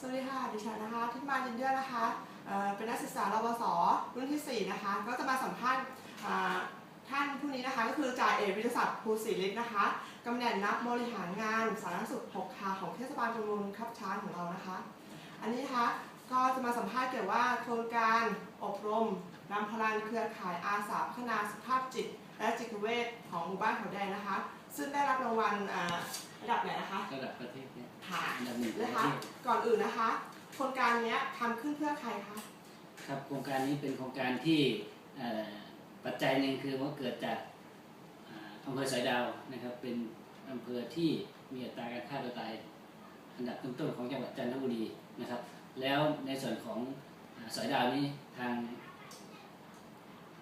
สวัสดีค่ะ ดิฉันนะคะทิพมาจินเดอร์นะคะเเป็นนักศึกษารวสรุ่นที่ 4 นะคะ ก็จะมาสัมภาษณ์ท่านผู้นี้นะคะ ก็คือจ่าเอกวิทยาศักดิ์ภูศรีฤทธิ์นะคะกำแหน่งนักบริหารงานสาธารณสุข6คาของเทศบาลตำบลคับช้างของเรานะคะ อันนี้นะคะก็จะมาสัมภาษณ์เกี่ยวว่าโครงการอบรมนำพลังเครือข่ายอาสาพัฒนาสุขภาพจิต และจิตเวชของหมู่บ้านเขาแดงนะคะ ซึ่งได้รับรางวัลระดับไหนนะคะ ระดับประเทศ ค่ะอันดับหนึ่งของนะประคะเทศก่อนอื่นนะคะ โครงการเนี้ยทำขึ้นเพื่อใครคะ ครับโครงการนี้เป็นโครงการที่เอ่อปัจจัยหนึ่งคือว่าเกิดจากอ่าอำเภอสายดาวนะครับ เป็นอำเภอที่มีอัตราการฆ่าตัวตายอันดับต้นๆของจังหวัดจันทบุรีนะครับ แล้วในส่วนของอ่าสายดาวนี้ทาง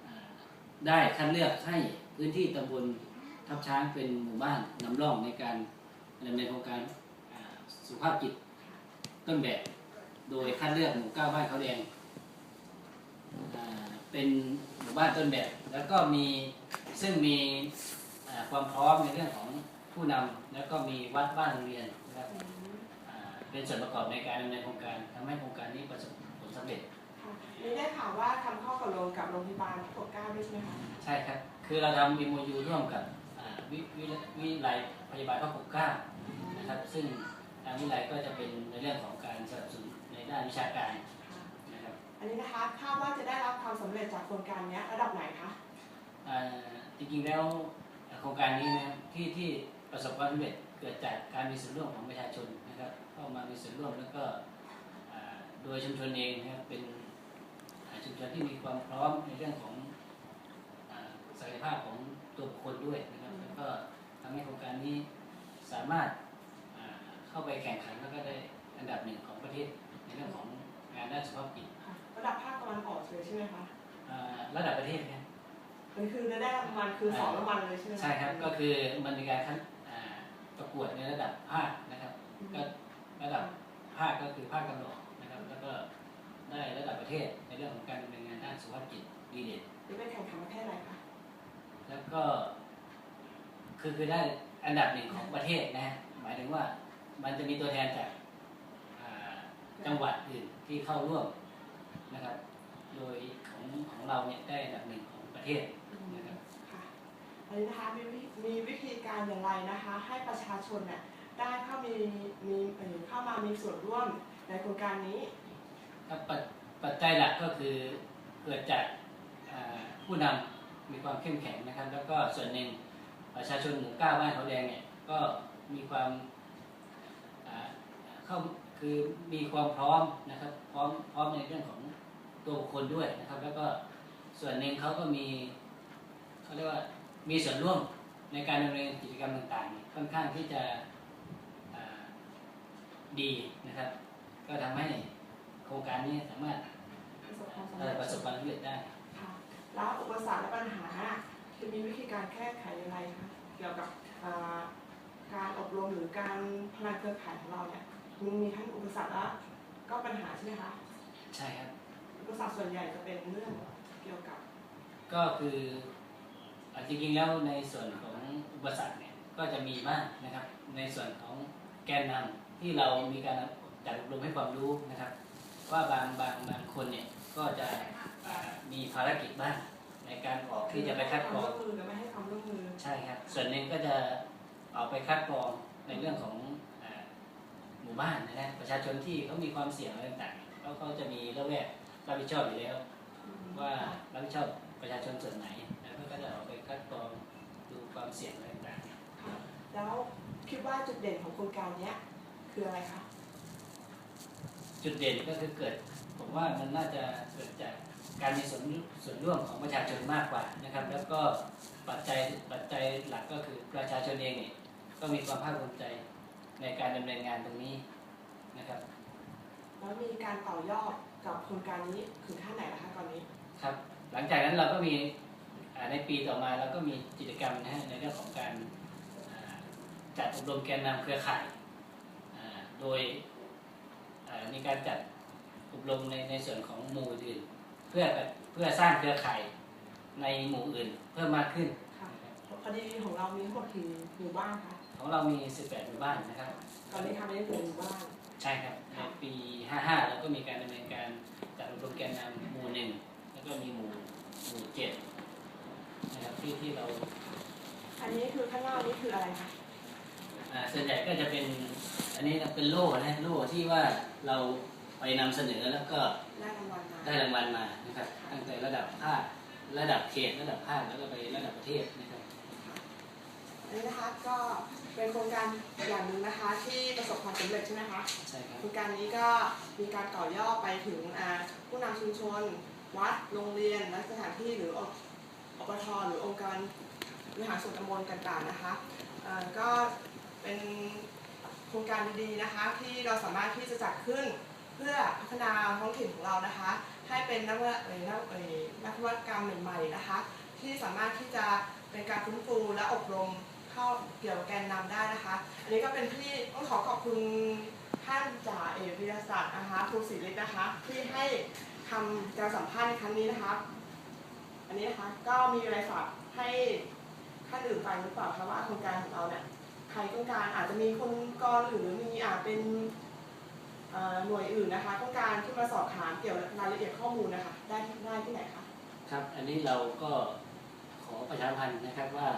อ่าได้คัดเลือกให้พื้นที่ตำบลทับช้างเป็นหมู่บ้านนำร่องในการดำเนินโครงการอ่า สุขภาพจิตต้นแบบ โดยคัดเลือกหมู่เก้าบ้านเขาแดงอ่าเป็นหมู่บ้านต้นแบบ แล้วก็มีซึ่งมีอ่าความพร้อมในเรื่องของผู้นำแล้วก็มีวัดบ้านโรงเรียนนะครับอ่าเป็นส่วนประกอบในการดำเนินโครงการทำให้โครงการนี้ประสบผลสำเร็จค่ะนี่ได้ข่าวว่าทำข้อตกลงกับโรงพยาบาลปกเกล้าด้วยใช่ไหมคะใช่ครับคือเราทำ MOU ร่วมกับอ่าวิวิวิไลพยาบาลพระปกเกล้านะครับซึ่ง ทางวิไลก็จะเป็นในเรื่องของการสนับสนุนในด้านวิชาการนะครับอันนี้นะคะคาดว่าจะได้รับความสำเร็จจากโครงการเนี้ยระดับไหนคะอ่าจริงๆแล้วโครงการนี้นะที่ที่ประสบความสำเร็จเกิดจากการมีส่วนร่วมของประชาชนนะครับเข้ามามีส่วนร่วมแล้วก็อ่าโดยชุมชนเองนะครับเป็นอ่าชุมชนที่มีความพร้อมในเรื่องของอ่าศักยภาพของตัวบุคคลด้วยนะครับแล้วก็ทำให้โครงการนี้สามารถอ่า เข้าไปแข่งขันแล้วก็ได้อันดับหนึ่งของประเทศในเรื่องของงานด้านสุขภาพจิตค่ะระดับภาคตะวันออกเลยใช่ไหมคะอ่าระดับประเทศครับมันคือจะได้รางวัลคือสองรางวัลเลยใช่ไหมะใช่ครับก็คือมันมีการคัดอ่าประกวดในระดับภาคนะครับอืมก็ระดับภาคก็คือภาคตะวันออกนะครับ แล้วก็ได้ระดับประเทศในเรื่องของการดำเนินงานด้านสุขภาพจิตดีเด่นนี่เป็นแข่งขันประเภทอะไรคะแล้วก็คือคือได้อันดับหนึ่งของประเทศนะฮะหมายถึงว่า มันจะมีตัวแทนจากอ่าจังหวัดอื่นที่เข้าร่วมนะครับ โดยของของเราเนี่ยได้อันดับหนึ่งของประเทศอืมนะครับค่ะอันนี้นะคะมีวิมีวิธีการอย่างไรนะคะ ให้ประชาชนเนี่ยได้เข้ามีมีเอ่อเข้ามามีส่วนร่วมในโครงการนี้ครับปัจปัจจัยหลักก็คือเกิดจากอ่าผู้นำมีความเข้มแข็งนะครับ แล้วก็ส่วนหนึ่งประชาชนหมู่เก้าบ้านเขาแดงเนี่ยก็มีความอ่า เข้าคือมีความพร้อมนะครับ พร้อมพร้อมในเรื่องของตัวบุคคลด้วยนะครับ แล้วก็ส่วนหนึ่งเขาก็มีเขาเรียกว่ามีส่วนร่วมในการดำเนินกิจกรรมต่างๆเนี่ยค่อนข้างที่จะอ่าดีนะครับ ก็ทำให้โครงการนี้สามารถประสบความสำเอ่เร็อจประสบความสำเร็จได้ค่ะแล้วอุปสรรคและปัญหาจะมีวิธีการแก้ไขอย่างไรคะเกี่ยวกับอ่าการอบรมหรือการพนันเครือข่ายของเราเนี่ย มันมีทั้งอุปสรรคและก็ปัญหาใช่ไหมคะ ใช่ครับ อุปสรรคส่วนใหญ่จะเป็นเรื่องเกี่ยวกับ ก็คืออะจริงๆแล้วในส่วนของอุปสรรคเนี่ยก็จะมีบ้างนะครับ ในส่วนของแกนนำที่เรามีการจัดอบรมให้ความรู้นะครับ ว่าบางบางบางคนเนี่ยก็จะอ่ามีภารกิจบ้างในการออกที่จะไปคัดกรอง ให้วามร่วมมือหรือไม่ให้ความร่วมมือ ใช่ครับ ส่วนหนึ่งก็จะออกไปคัดกรองในเรื่องของอ่า หมู่บ้านนะฮะประชาชนที่เขามีความเสี่ยงอะไรต่างๆเขาเขาจะมีระแวกรับผิดชอบอยู่แล้ว ว่ารับผิดชอบประชาชนส่วนไหนแล้วก็จะออกไปคัดกรองดูความเสี่ยงอะไรต่างค่ะแล้วคิดว่าจุดเด่นของโครงการเนี้ยคืออะไรคะๆจุดเด่นก็คือเกิด ผมว่ามันน่าจะเกิดจากการมีส่วนส่วนร่วมของประชาชนมากกว่านะครับ แล้วก็ปัจจัยปัจจัยหลักก็คือประชาชนเองเนี่ยก็มีความภาคภูมิใจ ในการดำเนินงานตรงนี้นะครับแล้วมีการต่อยอดกับโครงการนี้ถึงขั้นไหนนะคะตอนนี้ครับ หลังจากนั้นเราก็มีอ่าในปีต่อมาเราก็มีกิจกรรมนะฮะในเรื่องของการอ่าจัดอบรมแกนนำเครือข่ายอ่าโดยอ่ามีการจัดอบรมในในส่วนของหมู่อื่น เพื่อเพื่อสร้างเครือข่ายในหมู่อื่นเพิ่มมากขึ้นค่ะพอดีของเรามีทั้งหมดกี่หมู่บ้านคะ ของเรามี 18 หมู่บ้านนะครับ ตอนนี้ทำได้ถึงหมู่บ้าน ใช่ครับในปี 55 แล้วก็มีการดำเนินการจัดอบรมแกนนำหมู่หนึ่งแล้วก็มีหมู่หมู่เจ็ดนะครับที่ที่เราอันนี้คือข้างนอกนี้คืออะไรคะ อ่าส่วนใหญ่ก็จะเป็นอันนี้นะเป็นโล่นะโล่ที่ว่าเราไปนำเสนอแล้วก็ได้รางวัลมาได้รางวัลมานะครับตั้งแต่ระดับภาคระดับเขตระดับภาคแล้วก็ไประดับประเทศนะครับอั นนี้นะคะก็เป็นโครงการอย่างหนึ่งนะคะที่ประสบความสำเร็จใช่ไหมคะใช่ครับโครงการนี้ก็มีการต่อยอดไปถึงอ่าผู้นำชุมชน วัดโรงเรียนและสถานที่หรืออบอบทหรือองค์การบริหารส่วนตำบลต่างๆนะคะอ่าก็เป็นโครงการดีๆนะคะที่เราสามารถที่จะจัดขึ้นเพื่อพัฒนาท้องถิ่นของเรานะคะ ให้เป็นนวัตเอ่ยนวเอ่ยนวัตกรรมใหม่ๆนะคะ ที่สามารถที่จะเป็นการฟื้นฟูและอบรม เข้าเกี่ยวกับแกนนำได้นะคะ อันนี้ก็เป็นที่ต้องขอขอบคุณท่านจ่าเอกวิทยาศาสตร์นะคะครูศิริศนะคะ ที่ให้ทำการสัมภาษณ์ในครั้งนี้นะคะ อันนี้นะคะก็มีอะไรฝากให้ท่านอื่นฟังหรือเปล่าคะว่าโครงการของเราเนี่ยใครต้องการอาจจะมีคนกรหรือมีอาจเป็นหน่วยอื่นนะคะต้องการที่มาสอบถามเกี่ยวกับรายละเอียดข้อมูลนะคะ ได้ที่ได้ที่ไหนคะครับ อันนี้เราก็ขอประชาพันธ์นะครับว่า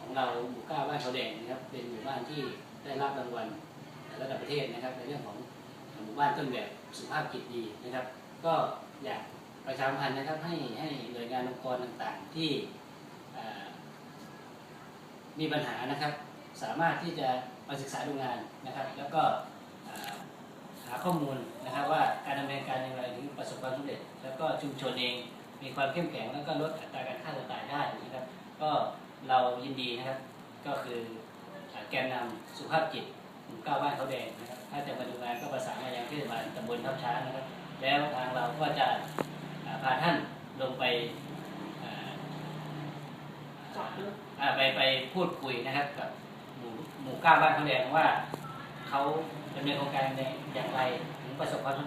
ของเราหมู่ก้าบ้านเขาแดงนะครับ เป็นหมู่บ้านที่ได้รับรางวัลระดับประเทศนะครับ ในเรื่องของหมู่บ้านต้นแบบสุภาพจิตดีนะครับ ก็อยากประชาสัมพันธ์นะครับให้ให้หน่วยงานองค์กรต่างๆที่มีปัญหานะครับ สามารถที่จะมาศึกษาดูงานนะครับ แล้วก็หาข้อมูลนะครับว่าการดำเนินการอย่างไรถึงประสบความสำเร็จ แล้วก็ชุมชนเองมีความเข้มแข็งแล้วก็ลดอัตราการฆ่าตัวตายได้นะครับ ก็ เรายินดีนะครับ ก็คืออ่าแกนนำสุภาพจิตหมู่เก้าบ้านเขาแดงนะครับถ้าจะมาดูงานก็ประสานมายังเทศบาลตำบลทับช้างนะครับ แล้วทางเราก็จะอ่าพาท่านลงไปอ่าเจาะลึกอ่าไปไปพูดคุยนะครับกับหมู่หมู่เก้าบ้านเขาแดงว่าเขาดำเนินโครงการในอย่างไรถึงประสบความสำเร็จ